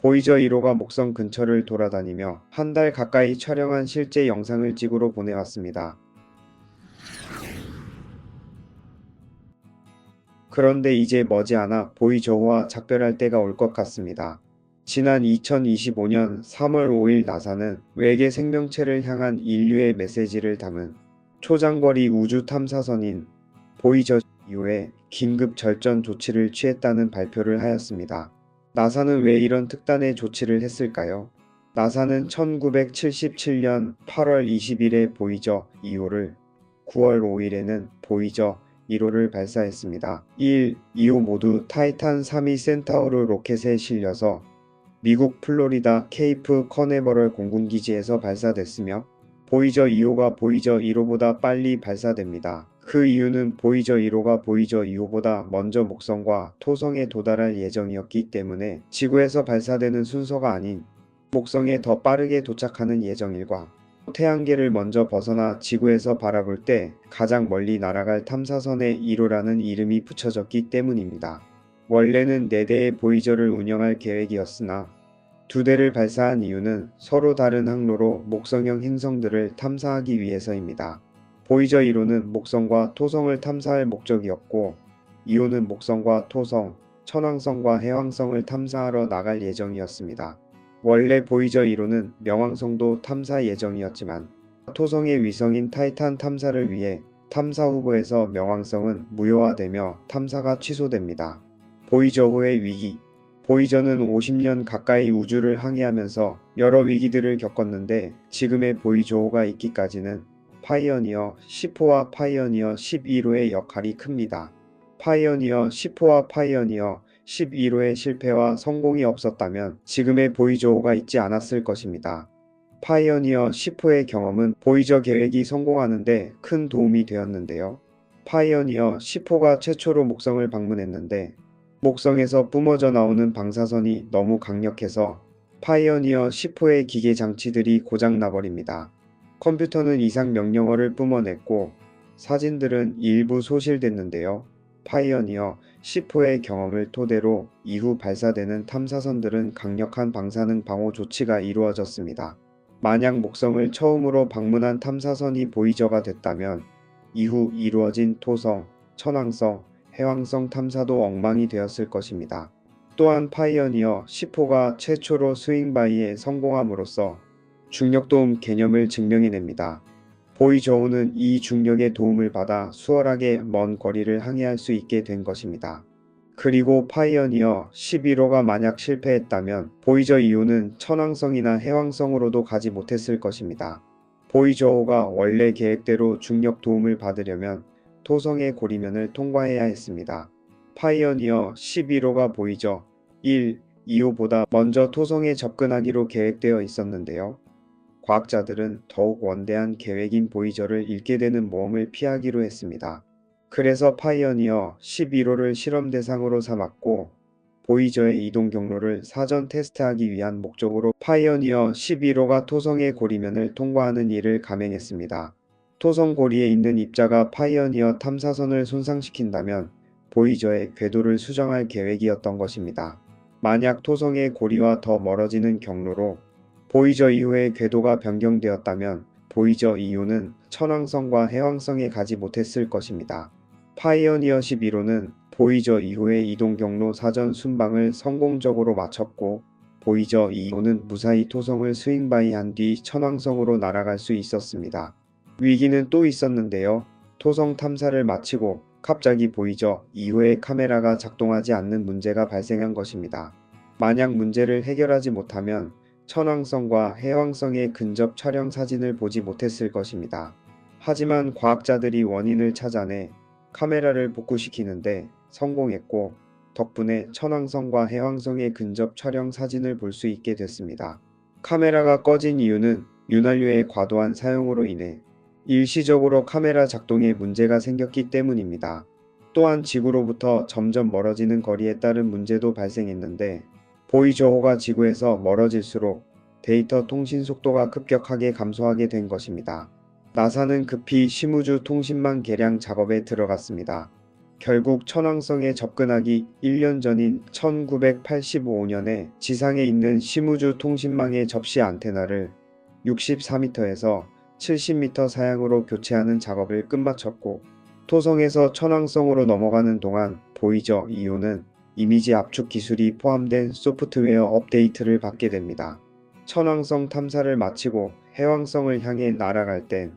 보이저 1호가 목성 근처를 돌아다니며 한 달 가까이 촬영한 실제 영상을 찍으러 보내왔습니다. 그런데 이제 머지않아 보이저호와 작별할 때가 올 것 같습니다. 지난 2025년 3월 5일 나사는 외계 생명체를 향한 인류의 메시지를 담은 초장거리 우주 탐사선인 보이저 이후에 긴급 절전 조치를 취했다는 발표를 하였습니다. 나사는 왜 이런 특단의 조치를 했을까요? 나사는 1977년 8월 20일에 보이저 2호를 9월 5일에는 보이저 1호를 발사했습니다. 1, 2호 모두 타이탄 3위 센타우르 로켓에 실려서 미국 플로리다 케이프 커네버럴 공군기지에서 발사됐으며 보이저 2호가 보이저 1호보다 빨리 발사됩니다. 그 이유는 보이저 1호가 보이저 2호보다 먼저 목성과 토성에 도달할 예정이었기 때문에 지구에서 발사되는 순서가 아닌 목성에 더 빠르게 도착하는 예정일과 태양계를 먼저 벗어나 지구에서 바라볼 때 가장 멀리 날아갈 탐사선의 1호라는 이름이 붙여졌기 때문입니다. 원래는 4대의 보이저를 운영할 계획이었으나 두 대를 발사한 이유는 서로 다른 항로로 목성형 행성들을 탐사하기 위해서입니다. 보이저 1호는 목성과 토성을 탐사할 목적이었고 2호는 목성과 토성, 천왕성과 해왕성을 탐사하러 나갈 예정이었습니다. 원래 보이저 1호는 명왕성도 탐사 예정이었지만 토성의 위성인 타이탄 탐사를 위해 탐사 후보에서 명왕성은 무효화되며 탐사가 취소됩니다. 보이저 호의 위기 보이저는 50년 가까이 우주를 항해하면서 여러 위기들을 겪었는데 지금의 보이저호가 있기까지는 파이어니어 10호와 파이어니어 11호의 역할이 큽니다. 파이어니어 10호와 파이어니어 11호의 실패와 성공이 없었다면 지금의 보이저호가 있지 않았을 것입니다. 파이어니어 10호의 경험은 보이저 계획이 성공하는데 큰 도움이 되었는데요. 파이어니어 10호가 최초로 목성을 방문했는데 목성에서 뿜어져 나오는 방사선이 너무 강력해서 파이어니어 10호의 기계 장치들이 고장 나버립니다. 컴퓨터는 이상 명령어를 뿜어냈고 사진들은 일부 소실됐는데요. 파이어니어 10호의 경험을 토대로 이후 발사되는 탐사선들은 강력한 방사능 방호 조치가 이루어졌습니다. 만약 목성을 처음으로 방문한 탐사선이 보이저가 됐다면 이후 이루어진 토성, 천왕성, 해왕성 탐사도 엉망이 되었을 것입니다. 또한 파이어니어 10호가 최초로 스윙바이에 성공함으로써 중력도움 개념을 증명해냅니다. 보이저우는 이 중력의 도움을 받아 수월하게 먼 거리를 항해할 수 있게 된 것입니다. 그리고 파이어니어 11호가 만약 실패했다면 보이저 2호는 천왕성이나 해왕성으로도 가지 못했을 것입니다. 보이저호가 원래 계획대로 중력 도움을 받으려면 토성의 고리면을 통과해야 했습니다. 파이어니어 11호가 보이저 1, 2호보다 먼저 토성에 접근하기로 계획되어 있었는데요. 과학자들은 더욱 원대한 계획인 보이저를 잃게 되는 모험을 피하기로 했습니다. 그래서 파이어니어 11호를 실험 대상으로 삼았고 보이저의 이동 경로를 사전 테스트하기 위한 목적으로 파이어니어 11호가 토성의 고리면을 통과하는 일을 감행했습니다. 토성 고리에 있는 입자가 파이어니어 탐사선을 손상시킨다면 보이저의 궤도를 수정할 계획이었던 것입니다. 만약 토성의 고리와 더 멀어지는 경로로 보이저 이후의 궤도가 변경되었다면 보이저 2호는 천왕성과 해왕성에 가지 못했을 것입니다. 파이어니어 11호는 보이저 이후의 이동 경로 사전 순방을 성공적으로 마쳤고 보이저 2호는 무사히 토성을 스윙바이한 뒤 천왕성으로 날아갈 수 있었습니다. 위기는 또 있었는데요. 토성 탐사를 마치고 갑자기 보이저 2호의 카메라가 작동하지 않는 문제가 발생한 것입니다. 만약 문제를 해결하지 못하면 천왕성과 해왕성의 근접 촬영 사진을 보지 못했을 것입니다. 하지만 과학자들이 원인을 찾아내 카메라를 복구시키는데 성공했고 덕분에 천왕성과 해왕성의 근접 촬영 사진을 볼 수 있게 됐습니다. 카메라가 꺼진 이유는 윤활유의 과도한 사용으로 인해 일시적으로 카메라 작동에 문제가 생겼기 때문입니다. 또한 지구로부터 점점 멀어지는 거리에 따른 문제도 발생했는데 보이저호가 지구에서 멀어질수록 데이터 통신 속도가 급격하게 감소하게 된 것입니다. 나사는 급히 심우주 통신망 개량 작업에 들어갔습니다. 결국 천왕성에 접근하기 1년 전인 1985년에 지상에 있는 시무주 통신망의 접시 안테나를 64m에서 70m 사양으로 교체하는 작업을 끝마쳤고 토성에서 천왕성으로 넘어가는 동안 보이저 2호는 이미지 압축 기술이 포함된 소프트웨어 업데이트를 받게 됩니다. 천왕성 탐사를 마치고 해왕성을 향해 날아갈 땐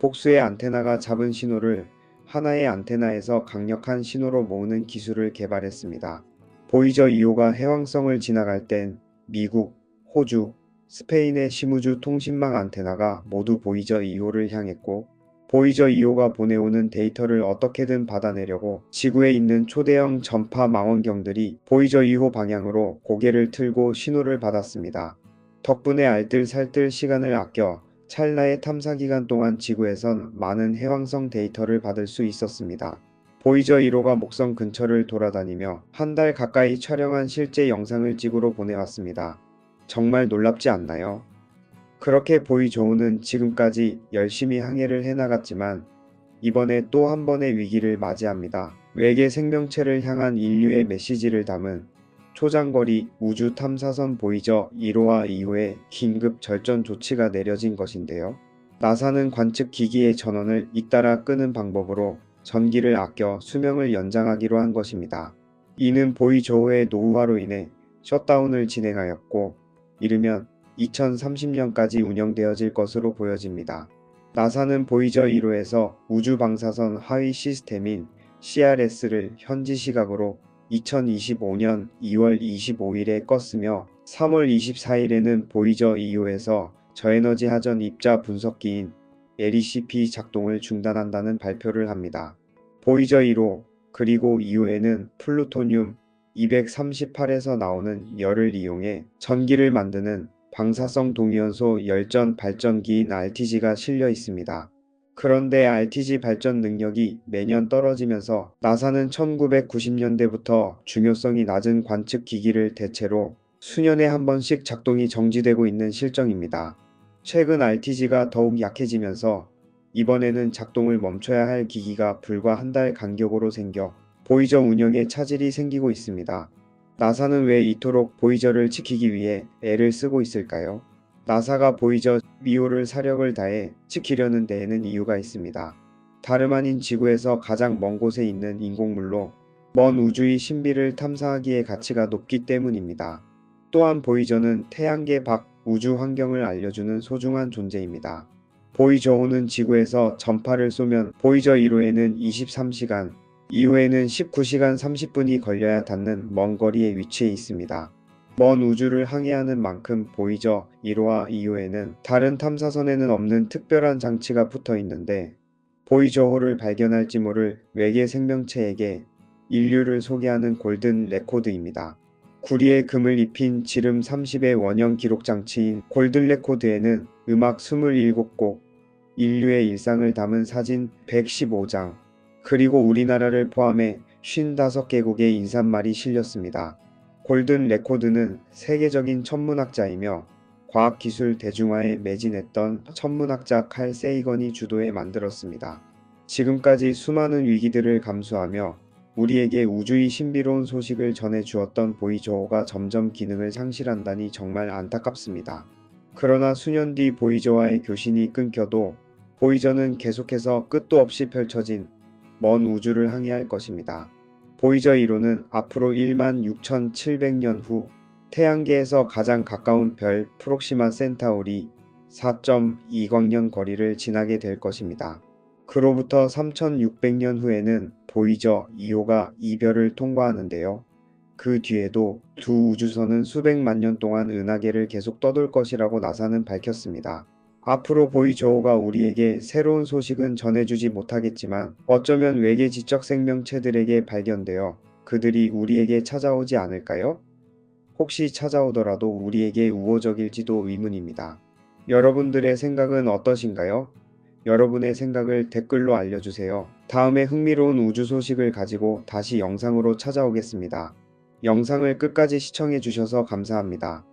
복수의 안테나가 잡은 신호를 하나의 안테나에서 강력한 신호로 모으는 기술을 개발했습니다. 보이저 2호가 해왕성을 지나갈 땐 미국, 호주, 스페인의 시무주 통신망 안테나가 모두 보이저 2호를 향했고 보이저 2호가 보내오는 데이터를 어떻게든 받아내려고 지구에 있는 초대형 전파 망원경들이 보이저 2호 방향으로 고개를 틀고 신호를 받았습니다. 덕분에 알뜰살뜰 시간을 아껴 찰나의 탐사 기간 동안 지구에선 많은 해왕성 데이터를 받을 수 있었습니다. 보이저 1호가 목성 근처를 돌아다니며 한 달 가까이 촬영한 실제 영상을 지구로 보내왔습니다. 정말 놀랍지 않나요? 그렇게 보이조우는 지금까지 열심히 항해를 해나갔지만 이번에 또 한 번의 위기를 맞이합니다. 외계 생명체를 향한 인류의 메시지를 담은 초장거리 우주 탐사선 보이저 1호와 2호에 긴급 절전 조치가 내려진 것인데요. 나사는 관측 기기의 전원을 잇따라 끄는 방법으로 전기를 아껴 수명을 연장하기로 한 것입니다. 이는 보이조우의 노후화로 인해 셧다운을 진행하였고 이르면 2030년까지 운영되어질 것으로 보여집니다. 나사는 보이저 1호에서 우주 방사선 하위 시스템인 CRS를 현지 시각으로 2025년 2월 25일에 껐으며 3월 24일에는 보이저 2호에서 저에너지 하전 입자 분석기인 LECP 작동을 중단한다는 발표를 합니다. 보이저 1호 그리고 2호에는 플루토늄 238에서 나오는 열을 이용해 전기를 만드는 방사성 동위원소 열전 발전기인 RTG가 실려 있습니다. 그런데 RTG 발전 능력이 매년 떨어지면서 나사는 1990년대부터 중요성이 낮은 관측 기기를 대체로 수년에 한 번씩 작동이 정지되고 있는 실정입니다. 최근 RTG가 더욱 약해지면서 이번에는 작동을 멈춰야 할 기기가 불과 한 달 간격으로 생겨 보이저 운영에 차질이 생기고 있습니다. 나사는 왜 이토록 보이저를 지키기 위해 애를 쓰고 있을까요? 나사가 보이저 2호를 사력을 다해 지키려는 데에는 이유가 있습니다. 다름 아닌 지구에서 가장 먼 곳에 있는 인공물로 먼 우주의 신비를 탐사하기에 가치가 높기 때문입니다. 또한 보이저는 태양계 밖 우주 환경을 알려주는 소중한 존재입니다. 보이저호는 지구에서 전파를 쏘면 보이저 1호에는 23시간, 2호에는 19시간 30분이 걸려야 닿는 먼 거리에 위치해 있습니다. 먼 우주를 항해하는 만큼 보이저 1호와 2호에는 다른 탐사선에는 없는 특별한 장치가 붙어 있는데 보이저호를 발견할지 모를 외계 생명체에게 인류를 소개하는 골든 레코드입니다. 구리에 금을 입힌 지름 30의 원형 기록 장치인 골든 레코드에는 음악 27곡, 인류의 일상을 담은 사진 115장, 그리고 우리나라를 포함해 55개국의 인사말이 실렸습니다. 골든 레코드는 세계적인 천문학자이며 과학기술 대중화에 매진했던 천문학자 칼 세이건이 주도해 만들었습니다. 지금까지 수많은 위기들을 감수하며 우리에게 우주의 신비로운 소식을 전해 주었던 보이저호가 점점 기능을 상실한다니 정말 안타깝습니다. 그러나 수년 뒤 보이저와의 교신이 끊겨도 보이저는 계속해서 끝도 없이 펼쳐진 먼 우주를 항해할 것입니다. 보이저 1호는 앞으로 1만 6,700년 후 태양계에서 가장 가까운 별 프록시마 센타우리 4.2광년 거리를 지나게 될 것입니다. 그로부터 3,600년 후에는 보이저 2호가 이 별을 통과하는데요. 그 뒤에도 두 우주선은 수백만 년 동안 은하계를 계속 떠돌 것이라고 나사는 밝혔습니다. 앞으로 보이저호가 우리에게 새로운 소식은 전해주지 못하겠지만 어쩌면 외계 지적 생명체들에게 발견되어 그들이 우리에게 찾아오지 않을까요? 혹시 찾아오더라도 우리에게 우호적일지도 의문입니다. 여러분들의 생각은 어떠신가요? 여러분의 생각을 댓글로 알려주세요. 다음에 흥미로운 우주 소식을 가지고 다시 영상으로 찾아오겠습니다. 영상을 끝까지 시청해주셔서 감사합니다.